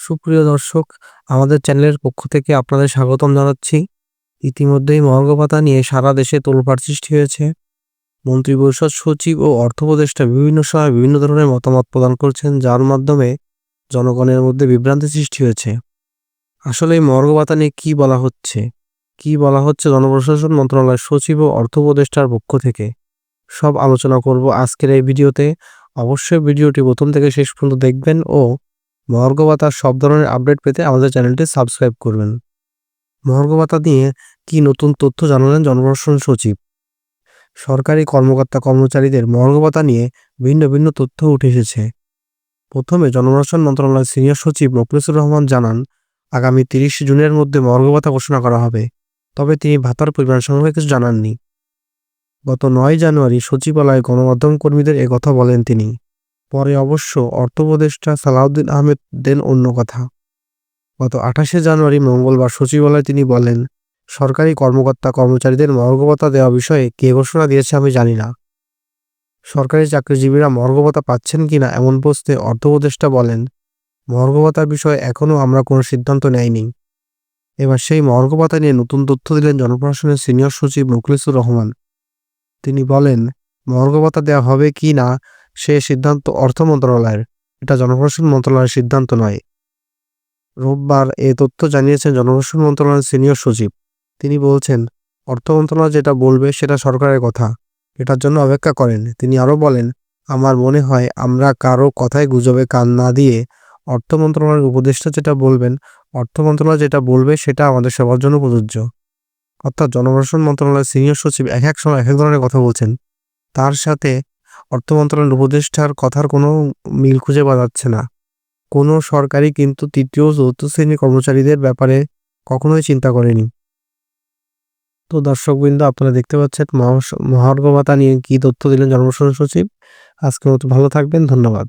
সুপ্রিয় দর্শক, আমাদের চ্যানেলের পক্ষ থেকে আপনাদের স্বাগতম জানাচ্ছি। ইতিমধ্যেই মহার্ঘ ভাতা নিয়ে সারা দেশে তোলপাড় সৃষ্টি হয়েছে। মন্ত্রিপরিষদ সচিব ও অর্থ উপদেষ্টা বিভিন্ন সময় বিভিন্ন ধরনের মতামত প্রদান করছেন, যার মাধ্যমে জনগণের মধ্যে বিভ্রান্তি সৃষ্টি হয়েছে। আসলে এই মহার্ঘ ভাতা নিয়ে কী বলা হচ্ছে? কী বলা হচ্ছে জনপ্রশাসন মন্ত্রণালয়ের সচিব ও অর্থ উপদেষ্টার পক্ষ থেকে? সব আলোচনা করব আজকের এই ভিডিওতে। অবশ্যই ভিডিওটি প্রথম থেকে শেষ পর্যন্ত দেখবেন ও মহার্ঘ ভাতার সব ধরনের আপডেট পেতে আমাদের চ্যানেলটি সাবস্ক্রাইব করবেন। মহার্ঘ ভাতা নিয়ে কি নতুন তথ্য জানালেন জনপ্রশাসন সচিব? সরকারি কর্মকর্তা কর্মচারীদের মহার্ঘ ভাতা নিয়ে ভিন্ন ভিন্ন তথ্য উঠে এসেছে। প্রথমে জনপ্রশাসন মন্ত্রণালয়ের সিনিয়র সচিব মোখলেসুর রহমান জানান, আগামী তিরিশ জুনের মধ্যে মহার্ঘ ভাতা ঘোষণা করা হবে, তবে তিনি ভাতার পরিমাণ সম্পর্কে কিছু জানাননি। গত নয় জানুয়ারি সচিবালয়ে গণমাধ্যম কর্মীদের কথা বলেন তিনি। পরে অবশ্য অর্থ উপদেষ্টা সালাউদ্দিন আহমেদ দেন অন্য কথা। গত আঠাশে জানুয়ারি মঙ্গলবার সচিবালয়ে তিনি বলেন, সরকারি কর্মকর্তা কর্মচারীদের মর্গবতা দেওয়া বিষয়ে কে ঘোষণা দিয়েছে আমি জানি না। সরকারি চাকরিজীবীরা মর্গবতা পাচ্ছেন কিনা এমন প্রশ্নে অর্থ উপদেষ্টা বলেন, মর্গবতার বিষয়ে এখনও আমরা কোনো সিদ্ধান্ত নেয়নি এবার সেই মর্গবতা নিয়ে নতুন তথ্য দিলেন জনপ্রশাসনের সিনিয়র সচিব মুখলিসুর রহমান। তিনি বলেন, মর্গবতা দেওয়া হবে কি না সে সিদ্ধান্ত অর্থ মন্ত্রণালয়ের। এটা জনপ্রশাসন মন্ত্রণালয়ের সিদ্ধান্ত নয়। রোববার এ তথ্য জানিয়েছেন জনপ্রশাসন মন্ত্রণালয়ের সিনিয়র সচিব। তিনি বলছেন, অর্থ মন্ত্রণালয় যেটা বলবে সেটা সরকারের কথা। এটার জন্য অপেক্ষা করেন। তিনি আরও বলেন, আমার মনে হয় আমরা কারও কথায় গুজবে কান না দিয়ে অর্থ মন্ত্রণালয়ের উপদেষ্টা যেটা বলবেন, অর্থ মন্ত্রণালয় যেটা বলবে সেটা আমাদের সবার জন্য প্রযোজ্য। অর্থাৎ জনপ্রশাসন মন্ত্রণালয়ের সিনিয়র সচিব এক এক সময় এক এক ধরনের কথা বলছেন। তার সাথে অর্থ মন্ত্রণালয়ের উপদেষ্টার কথার কোনো মিল খুঁজে পাওয়া যাচ্ছে না। কোনো সরকারই কিন্তু তৃতীয় চতুর্থ শ্রেণির কর্মচারীদের ব্যাপারে কখনোই চিন্তা করেনি। তো দর্শকবৃন্দ, আপনারা দেখতে পাচ্ছেন মহার্ঘ ভাতা নিয়ে কী তথ্য দিলেন জনপ্রশাসন সচিব। আজকে মতো ভালো থাকবেন, ধন্যবাদ।